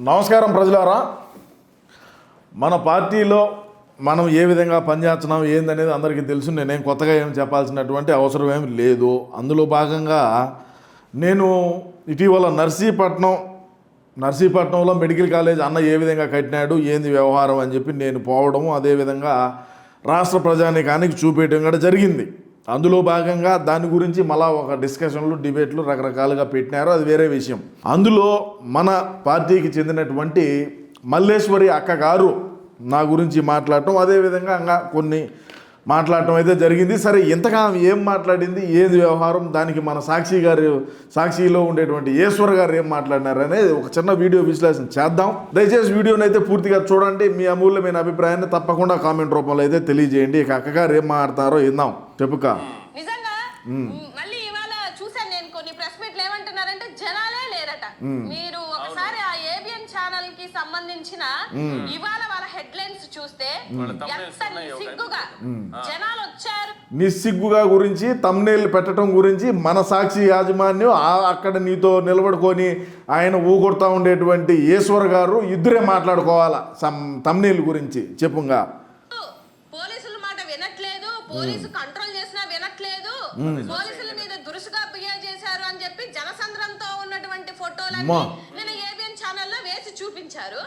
నమస్కారం ప్రజలారా. మన పార్టీలో మనం ఏ విధంగా పనిచేస్తున్నాం ఏందనేది అందరికీ తెలుసు. నేనేం కొత్తగా ఏం చెప్పాల్సినటువంటి అవసరం ఏమి లేదు. అందులో భాగంగా నేను ఇటీవల నర్సీపట్నం నర్సీపట్నంలో మెడికల్ కాలేజ్ అన్న ఏ విధంగా కట్టినాడు ఏంది వ్యవహారం అని చెప్పి నేను పోవడము అదేవిధంగా రాష్ట్ర ప్రజానీకానికి చూపేయడం కూడా జరిగింది. అందులో భాగంగా దాని గురించి మళ్ళా ఒక డిస్కషన్లు డిబేట్లు రకరకాలుగా పెట్టినారు. అది వేరే విషయం. అందులో మన పార్టీకి చెందినటువంటి మల్లేశ్వరి అక్క గారు నా గురించి మాట్లాడటం అదేవిధంగా ఇంకా కొన్ని మాట్లాడటం అయితే జరిగింది. సరే ఇంతకాలం ఏం మాట్లాడింది? ఏది వ్యవహారం? దానికి మన సాక్షి గారు సాక్షిలో ఉండేటువంటి ఈశ్వర్ గారు ఏం మాట్లాడినారు అనేది ఒక చిన్న వీడియో విశ్లేషణ చేద్దాం. దయచేసి వీడియోని అయితే పూర్తిగా చూడండి. మీ అమూల్యమైన అభిప్రాయాన్ని తప్పకుండా కామెంట్ రూపంలో అయితే తెలియజేయండి. ఇక అక్కగారు ఏం మాట్లాడతారో ఇందాం చెప్పుక. నిజంగా? మళ్ళీ ఇవాళ చూసాను నేను కొన్ని ప్రెస్ మీట్లు ఏమంటున్నారంటే జనాలే లేరట. మీరు ఒకసారి ఆ ఏబిఎన్ ఛానల్కి సంబంధించిన ఇవాళ వాళ్ళ హెడ్ లైన్స్ చూస్తే ఎంత సిగ్గుగా జనాలు వచ్చారు నిస్సిగ్గుగా గురించి తమ్నేల్ పెట్టడం గురించి మన సాక్షి యాజమాన్యం ఆ- అక్కడ నీతో నిలబడుకొని ఆయన ఊగొడతా ఉండేటువంటి ఈశ్వర్ గారు ఇద్దరే మాట్లాడుకోవాలా సమ్ తమ్నేల్ గురించి చెప్పుగా. పోలీసుల మాట వినట్లేదు పోలీసు కంట్రోల్ పోలీసుల మీద దురుసుగా బిహేవ్ చేశారు అని చెప్పి జనసంద్రంతో ఉన్నటువంటి ఫోటోలన్నీ. నేను ఏబిఎన్ ఛానల్లో వేసి చూపించారు.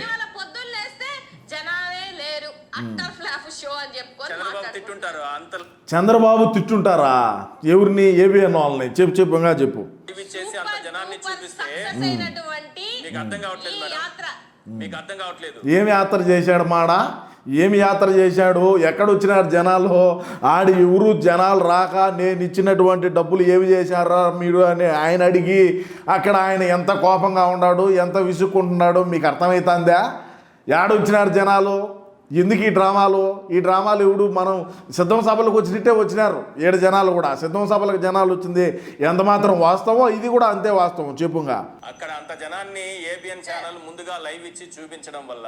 ఇవాళ పొద్దున్న లేస్తే జనాలే లేరు. అట్టర్ ఫ్లాప్ షో అని చెప్పుకొని. తిట్టుంటారు అంత చంద్రబాబు తిట్టుంటారా? ఎవరిని? ఏబిఎన్ వాళ్ళని. చెప్పు చెప్పుగా చెప్పు. మీకు అర్థం కావట్లేదు ఈ మేడం. యాత్ర. మీకు అర్థం కావట్లేదు. ఏమి యాత్ర చేశాడు మాడా? ఏమి యాత్ర చేశాడు? ఎక్కడొచ్చినారు జనాలు? ఆడి ఎవరు జనాలు రాక నేను ఇచ్చినటువంటి డబ్బులు ఏమి చేశారా మీరు అని ఆయన అడిగి అక్కడ ఆయన ఎంత కోపంగా ఉన్నాడు ఎంత విసుక్కుంటున్నాడు మీకు అర్థమవుతుందా ఏడొచ్చినారు జనాలు? ఎందుకు ఈ డ్రామాలు? ఈ డ్రామాలు ఇప్పుడు మనం సిద్ధం సభలకు వచ్చినట్టే వచ్చినారు. ఏడు జనాలు కూడా. సిద్ధం సభలకు జనాలు వచ్చింది ఎంత మాత్రం వాస్తవం ఇది కూడా అంతే వాస్తవం చెప్పుగా. అక్కడ అంత జనాన్ని ఏబిఎన్ ఛానల్ ముందుగా లైవ్ ఇచ్చి చూపించడం వల్ల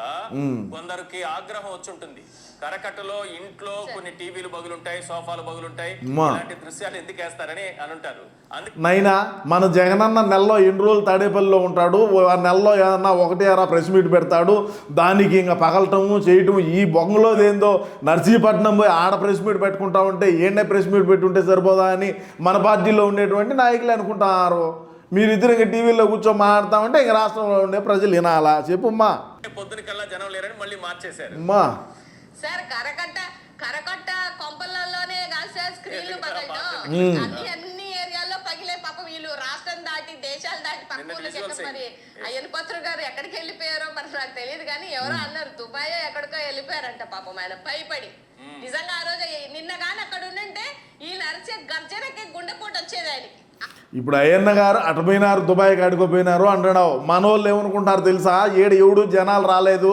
కొందరికి ఆగ్రహం వచ్చి ఉంటుంది. కరకట్టలో ఇంట్లో కొన్ని టీవీలు బగులుంటాయి సోఫాలు బగులుంటాయి. ఇలాంటి దృశ్యాలు ఎందుకు వేస్తారని అని అంటారు అందుకే నైనా మన జగనన్న నెలలో ఎన్ని రోజులు తాడేపల్లిలో ఉంటాడు? ఆ నెలలో ఏదన్నా ఒకటి అరా ప్రెస్ మీట్ పెడతాడు? దానికి ఇంకా పగలటము చేయటము ఈ బొంగలోదేందో? నర్సీపట్నం పోయి ఆడ ప్రెస్ మీట్ పెట్టుకుంటా ఉంటే ఏండే ప్రెస్ మీట్ పెట్టుంటే సరిపోదా అని మన పార్టీలో ఉండేటువంటి నాయకులు అనుకుంటున్నారు. మీరిద్దరు ఇంకా టీవీలో కూర్చొని మాట్లాడతామంటే ఇంక రాష్ట్రంలో ఉండే ప్రజలు వినాలా? చెప్పుమ్మా. పొద్దున కల్లా జనం లేరని మళ్ళీ మార్చేశారు. అమ్మా. సార్ కరకట్ట కరకట్ట కొంపలలోనే కాదు సార్ స్క్రీన్లు పగలటం అన్ని అన్ని ఏరియాల్లో పగిలే పాప వీళ్ళు రాష్ట్రం దాటి దేశాలు దాటి పక్క నిన్న ఊళ్ళకి visuals ఎక్కడ మరి అయ్యన్ పత్రు గారు ఎక్కడికి వెళ్ళిపోయారో మరి నాకు తెలియదు కానీ ఎవరో అన్నారు దుబాయ్ ఎక్కడికో వెళ్ళిపోయారంట పాపం ఆయన భయపడి. నిజంగా ఆ రోజు నిన్న కానీ అక్కడ ఉండంటే వీళ్ళు అరిచే గర్జనకి గుండెపోటు వచ్చేది ఆయనకి. ఇప్పుడు అయ్యన్న గారు అటు పోయినారు దుబాయ్ కాడుకోపోయినారు అంటున్నావు. మన వాళ్ళు ఏమనుకుంటారు తెలుసా? ఏడు ఎవడు జనాలు రాలేదు.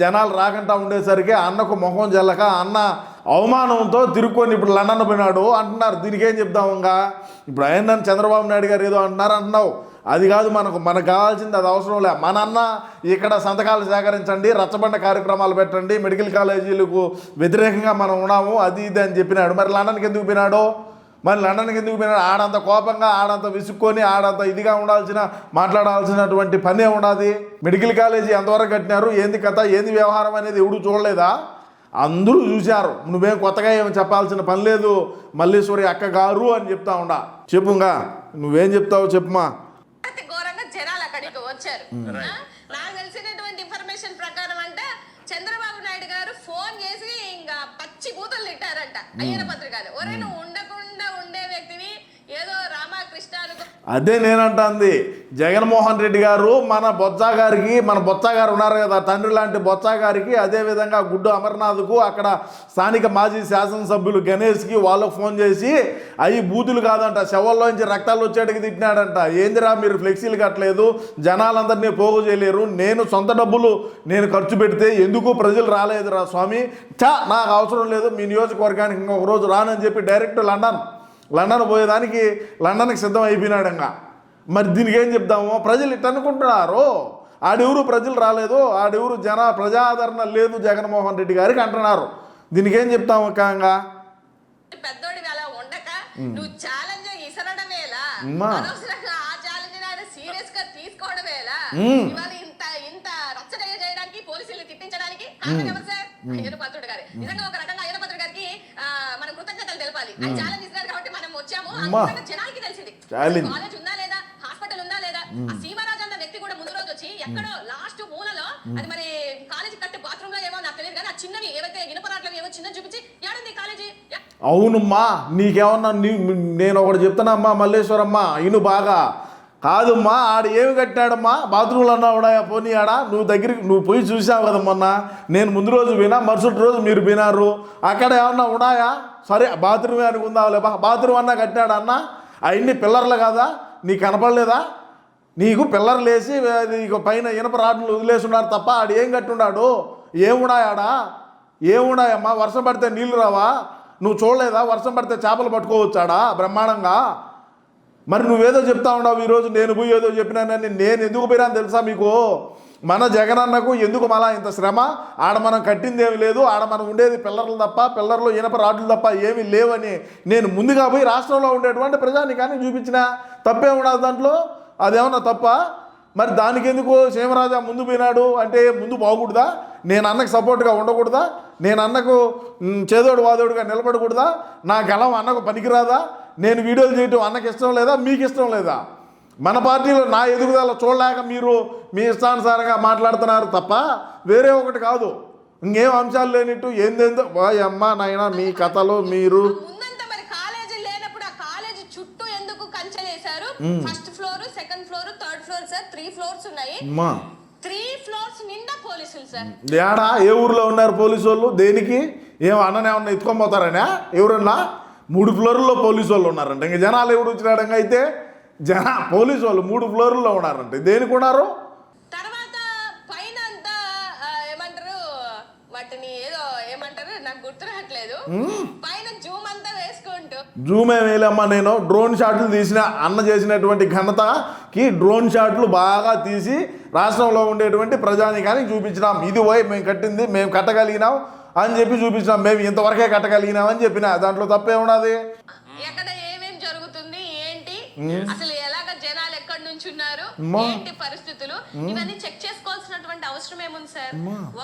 జనాలు రాకుండా ఉండేసరికి అన్నకు ముఖం జల్లక అన్న అవమానంతో తిరుక్కొని ఇప్పుడు లండన్ పోయినాడు. అంటున్నారు దీనికి ఏం చెప్దాం ఇంకా? ఇప్పుడు అయ్యన్న చంద్రబాబు నాయుడు గారు ఏదో అంటున్నారు అంటున్నావు. అది కాదు మనకు మనకు కావాల్సింది అది అవసరం లే. మన అన్న ఇక్కడ సంతకాలు సేకరించండి రచ్చబండ కార్యక్రమాలు పెట్టండి మెడికల్ కాలేజీలకు వ్యతిరేకంగా మనం ఉన్నాము అది ఇది అని చెప్పినాడు. మరి లండన్కి ఎందుకు పోయినాడు? మరి లండన్కి ఎందుకు పోయినాడు? ఆడంత కోపంగా ఆడంత విసుక్కొని ఆడంత ఇదిగా ఉండాల్సిన మాట్లాడాల్సినటువంటి పనే ఉండదు. మెడికల్ కాలేజీ ఎంతవరకు కట్టినారు? ఏంది కథ? ఏంది వ్యవహారం అనేది ఎవడు చూడలేదా? అందరూ చూశారు. నువ్వేం కొత్తగా ఏమి చెప్పాల్సిన పని లేదు. మల్లేశ్వరి అక్క గారు అని చెప్తా ఉండా. చెప్పుగా. నువ్వేం చెప్తావు చెప్పుమా అతి ఘోరంగా జనాలు అక్కడికి వచ్చారు. ఆ? నాకు తెలిసినటువంటి ఇన్ఫర్మేషన్ ప్రకారం అంటే చంద్రబాబు నాయుడు గారు ఫోన్ చేసి ఇంకా పచ్చి బూతులు తిట్టారంట. అయ్యన పత్రికలు. ఒరే నువ్వు అదే నేనంటుంది. జగన్మోహన్ రెడ్డి గారు మన బొత్స గారికి మన బొత్స గారు ఉన్నారు కదా తండ్రి లాంటి బొత్స గారికి అదేవిధంగా గుడ్డు అమర్నాథ్కు అక్కడ స్థానిక మాజీ శాసనసభ్యులు గణేష్కి వాళ్ళకు ఫోన్ చేసి అవి బూతులు కాదంట శవల్లోంచి రక్తాలు వచ్చేటికి తిట్టినాడంట. ఏందిరా మీరు ఫ్లెక్సీలు కట్టలేదు జనాలందరినీ పోగు చేయలేరు నేను సొంత డబ్బులు నేను ఖర్చు పెడితే ఎందుకు ప్రజలు రాలేదురా స్వామి? చా నాకు అవసరం లేదు మీ నియోజకవర్గానికి ఇంకొక రోజు రానని చెప్పి డైరెక్ట్ లండన్. లండన్ పోయేదానికి లండన్కి సిద్ధం అయిపోయినాడు ఇంకా మరి దీనికి ఏం చెప్దాము? ప్రజలు ఇట్ట అనుకుంటున్నారు? ఆడెవరు ప్రజలు రాలేదు? ఆడెవరు జన ప్రజాదరణ లేదు జగన్మోహన్ రెడ్డి గారికి అంటున్నారు. దీనికి ఏం చెప్తాము కాంగా అలా ఉండక నువ్వు ఛాలెంజ్ ఇసరడమేలా అమ్మా. అనవసరంగా ఆ ఛాలెంజ్ ఆయన సీరియస్గా తీసుకోవడమేలా? మ్మ్. ఇవాళ ఇంత కారణం ఎవరు సార్ అయ్యన పాత్రుడు గారే. నిజంగా ఒక రకంగా అయ్యన పాత్రుడు గారికి ఆ, మనం కృతజ్ఞతలు తెలపాలి. ఆయన ఛాలెంజ్ ఇస్తున్నారు కాబట్టి మనం వచ్చాము అమ్మా. అందుకని జనాలకి తెలిసింది. Challenge. కాలేజ్ ఉందా లేదా? హాస్పిటల్ ఉందా లేదా? ఆ సీమారాజు అన్న వ్యక్తి కూడా ముందు రోజు వచ్చి ఎక్కడో లాస్ట్ మూలలో అది మరి కాలేజీ కట్టే బాత్రూమ్లో ఏమో నాకు తెలియదు కానీ ఆ చిన్నవి ఏవైతే ఇనుపరాట్లవి ఏవో చిన్న చూపించి ఏడుంది కాలేజీ అవునమ్మా నీకేమన్నా నీ నేను ఒకటి చెప్తానమ్మా మల్లేశ్వరమ్మ ఇను బాగా. కాదమ్మా ఆడ ఏమి కట్టాడమ్మా? బాత్రూమ్లు అన్నా ఉన్నాయా పోనీ ఆడ నువ్వు దగ్గరికి నువ్వు పోయి చూసావు కదా మొన్న నేను ముందు రోజు వినా మరుసటి రోజు మీరు వినారు అక్కడ ఏమన్నా ఉన్నాయా? సరే బాత్రూమే అనుకుందాంలే లేబా బాత్రూమ్ అన్నా కట్టాడా అన్న? అవన్నీ పిల్లర్లు కదా? నీకు కనపడలేదా? నీకు పిల్లర్లు వేసి నీకు పైన ఇనప రాడ్లు వదిలేసి ఉన్నారు తప్ప ఆడు ఏం కట్టున్నాడు ఏమున్నాయాడా ఏమున్నాయమ్మా? వర్షం పడితే నీళ్ళు రావా? నువ్వు చూడలేదా? వర్షం పడితే చేపలు పట్టుకోవచ్చాడా? బ్రహ్మాండంగా? మరి నువ్వేదో చెప్తా ఉన్నావు ఈరోజు నేను పోయి ఏదో చెప్పినానని నేను ఎందుకు పోయినా తెలుసా మీకు? మన జగనన్నకు ఎందుకు మళ్ళా ఇంత శ్రమ? ఆడ మనం కట్టింది ఏమి లేదు ఆడ మనం ఉండేది పిల్లర్లు తప్ప పిల్లర్లు ఇనప రాడ్లు తప్ప ఏమీ లేవని నేను ముందుగా పోయి రాష్ట్రంలో ఉండేటువంటి ప్రజానికాన్ని చూపించిన. తప్పే ఉండదు దాంట్లో? అదేమన్నా తప్ప? మరి దానికి ఎందుకు సీమరాజా ముందు పోయినాడు? అంటే ముందు బాగుండదా నేను అన్నకు సపోర్ట్గా ఉండకూడదా? నేను అన్నకు చేదోడు వాదోడుగా నిలబడకూడదా? నా గలం అన్నకు పనికిరాదా? నేను వీడియోలు చేయటం అన్నకి ఇష్టం లేదా? మీకు ఇష్టం లేదా? మన పార్టీలో నా ఎదుగుదల చూడలేక మీరు మీ ఇష్టానుసారంగా మాట్లాడుతున్నారు తప్ప వేరే ఒకటి కాదు. ఇంకేం అంశాలు లేనిట్టు ఏందేందో? అమ్మ నాయన మీ కథలు మీరు ముందంతా మరి కాలేజీ లేనప్పుడు ఆ కాలేజీ చుట్టూ ఎందుకు కంచెలేశారు? First floor second floor third floor sir three floors ఉన్నాయి. అమ్మా. త్రీ ఫ్లోర్స్ నిండా పోలీసులు సార్. ఏడా? ఏ ఊర్లో ఉన్నారు పోలీసు వాళ్ళు దేనికి? ఏం అన్ననే ఏమన్నా ఎత్తుకొని పోతారనా? ఎవరన్నా? మూడు ఫ్లోర్లో పోలీసు వాళ్ళు ఉన్నారంట. ఇంక జనాలు ఎవడు వచ్చినాడంగా అయితే జన పోలీసు వాళ్ళు మూడు ఫ్లోర్లో ఉన్నారంట. దేనికి ఉన్నారు? తర్వాత పైన అంతా ఆ, ఏమంటారు వాటిని ఏదో ఏమంటారు నాకు గుర్తు రావట్లేదు. పైన జూమ్ అంతా వేసుకుంటూ. జూమ్ ఏం వేయలేమ్మా నేను. డ్రోన్ షాట్లు తీసిన అన్న చేసినటువంటి ఘనతకి డ్రోన్ షాట్లు బాగా తీసి రాష్ట్రంలో ఉండేటువంటి ప్రజానికానికి చూపించినాం. ఇది పోయి మేము కట్టింది మేము కట్టగలిగినాం. అని చెప్పి చూపించినాం. మేము ఇంతవరకే కట్టగలిగినాం అని చెప్పిన. దాంట్లో తప్పేమున్నది ఎక్కడ ఏమేం జరుగుతుంది ఏంటి అసలు ఎలాగ జనాలు ఎక్కడి నుంచి ఉన్నారు. ఏంటి పరిస్థితులు ఇవన్నీ చెక్ చేసుకోవాల్సినటువంటి అవసరం ఏముంది సార్?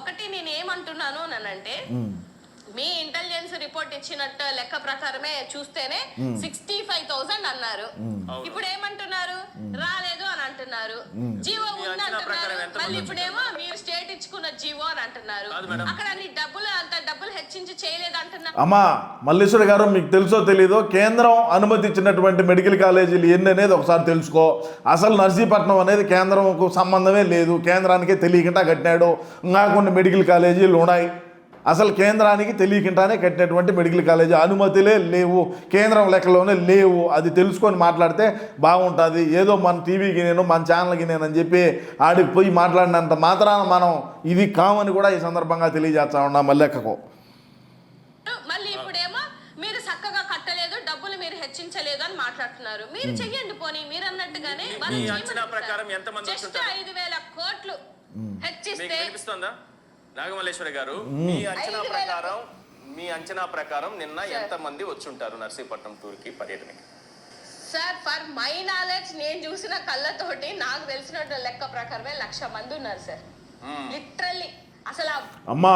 ఒకటి నేను ఏమంటున్నాను అంటే మీ ఇంటెలిజెన్స్ రిపోర్ట్ ఇచ్చినట్టు లెక్క ప్రకారమే చూస్తేనే సిక్స్టీ ఫైవ్ థౌసండ్ అన్నారు. ఇప్పుడు ఏమంటున్నారు? రాలేదు అని అంటున్నారు. జీవో ఉంది అంటున్నారు మళ్ళీ ఇప్పుడేమో మీరు స్టేట్ ఇచ్చుకున్న జీవో అని అంటున్నారు. అక్కడ అన్ని డబ్బులు అమ్మా మల్లేశ్వరి గారు మీకు తెలుసో తెలీదో కేంద్రం అనుమతించినటువంటి మెడికల్ కాలేజీలు ఎన్ని అనేది ఒకసారి తెలుసుకో. అసలు నర్సీపట్నం అనేది కేంద్రంకు సంబంధమే లేదు. కేంద్రానికే తెలియకుండా కట్టినాడు. ఇంకా కొన్ని మెడికల్ కాలేజీలు ఉన్నాయి. అసలు కేంద్రానికి తెలియకుండానే కట్టినటువంటి మెడికల్ కాలేజీ అనుమతులే లేవు. కేంద్రం లెక్కలోనే లేవు. అది తెలుసుకొని మాట్లాడితే బాగుంటుంది. ఏదో మన టీవీకి నేను మన ఛానల్కి నేను అని చెప్పి ఆడికి పోయి మాట్లాడినంత మాత్రాన మనం ఇది కామని కూడా ఈ సందర్భంగా తెలియజేస్తా ఉన్నాం మల్లెక్కకు మళ్ళీ ఇప్పుడేమో మీరు చక్కగా కట్టలేదు డబ్బులు మీరు హెచ్చించలేదు అని మాట్లాడుతున్నారు. మీరు చెయ్యండి పోనీ మీరు అన్నట్టుగానే మీ అంచనా ప్రకారం ఎంతమంది జస్ట్ వచ్చుంటారు? ఐదు వేల కోట్లు మీకు హెచ్చిస్తే వినిపిస్తుందా? నాగమల్లేశ్వరి గారు మీ అంచనా ఐదు వేల ప్రకారం మీ అంచనా ప్రకారం నిన్న ఎంత మంది వచ్చుంటారు నర్సీపట్నం టూర్కి పర్యటనకి? సార్ ఫర్ మై నాలెడ్జ్ నేను చూసిన కళ్ళతోటి నాకు తెలిసిన లెక్క ప్రకారమే లక్ష మంది ఉన్నారు సార్. లిటరల్లీ. అమ్మా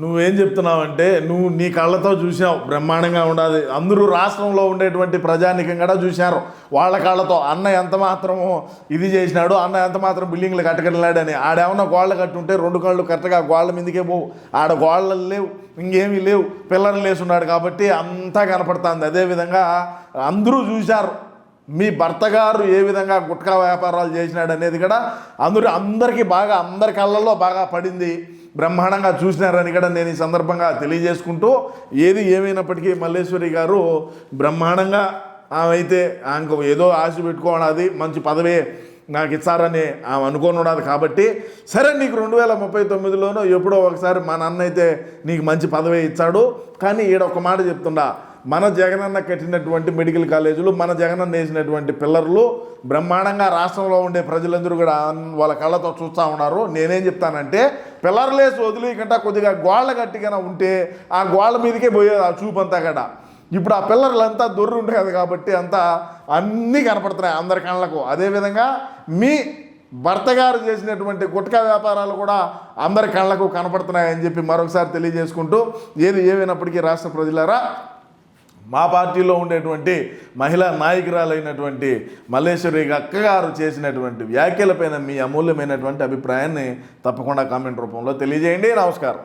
నువ్వేం చెప్తున్నావంటే నువ్వు నీ కళ్ళతో చూసావు బ్రహ్మాండంగా ఉండాలి అందరూ రాష్ట్రంలో ఉండేటువంటి ప్రజానికం కూడా చూశారు వాళ్ళ కళ్ళతో అన్న ఎంత మాత్రము ఇది చేసినాడు అన్న ఎంత మాత్రం బిల్డింగ్లు కట్టగలిగాడని ఆడేమన్నా గోళ్ళ కట్టుంటే రెండు కళ్ళు కరెక్ట్గా గోళ్ళ మీదకే పోవు. ఆడ గోళ్ళలు లేవు ఇంకేమీ లేవు. పిల్లలు లేసున్నాడు కాబట్టి అంతా కనపడుతుంది. అదేవిధంగా అందరూ చూశారు మీ భర్త గారు ఏ విధంగా గుట్కా వ్యాపారాలు చేసినాడు అనేది కూడా అందరూ అందరికీ బాగా అందరి కళ్ళల్లో బాగా పడింది. బ్రహ్మాండంగా చూసినారని కూడా నేను ఈ సందర్భంగా తెలియజేసుకుంటూ ఏది ఏమైనప్పటికీ మల్లేశ్వరి గారు బ్రహ్మాండంగా ఆమె అయితే ఆమెకు ఏదో ఆశ పెట్టుకోవడాది మంచి పదవే నాకు ఇచ్చారని ఆమె అనుకోని కాబట్టి సరే నీకు రెండు వేల ముప్పై తొమ్మిదిలోనో ఎప్పుడో ఒకసారి మా నాన్న అయితే నీకు మంచి పదవి ఇచ్చాడు. కానీ ఈడ ఒక మాట చెప్తుండా మన జగనన్న కట్టినటువంటి మెడికల్ కాలేజీలు మన జగనన్న వేసినటువంటి పిల్లర్లు బ్రహ్మాండంగా రాష్ట్రంలో ఉండే ప్రజలందరూ కూడా వాళ్ళ కళ్ళతో చూస్తూ ఉన్నారు. నేనేం చెప్తానంటే పిల్లర్లేసి వదిలేయకుండా కొద్దిగా గోళ్ళ గట్టిగా ఉంటే ఆ గోళ్ళ మీదకే పోయేది ఆ చూపంతా అంతా కూడా. ఇప్పుడు ఆ పిల్లర్లు అంతా దొర్రు ఉండేది కాబట్టి అంతా అన్నీ కనపడుతున్నాయి అందరి కళ్ళకు. అదేవిధంగా మీ భర్త గారు చేసినటువంటి గుట్కా వ్యాపారాలు కూడా అందరి కళ్ళకు కనపడుతున్నాయని చెప్పి మరొకసారి తెలియజేసుకుంటూ ఏది ఏమైనప్పటికీ రాష్ట్ర ప్రజలారా మా పార్టీలో ఉండేటువంటి మహిళా నాయకురాలైనటువంటి మల్లేశ్వరి అక్కగారు చేసినటువంటి వ్యాఖ్యలపైన మీ అమూల్యమైనటువంటి అభిప్రాయాన్ని తప్పకుండా కామెంట్ రూపంలో తెలియజేయండి. నమస్కారం.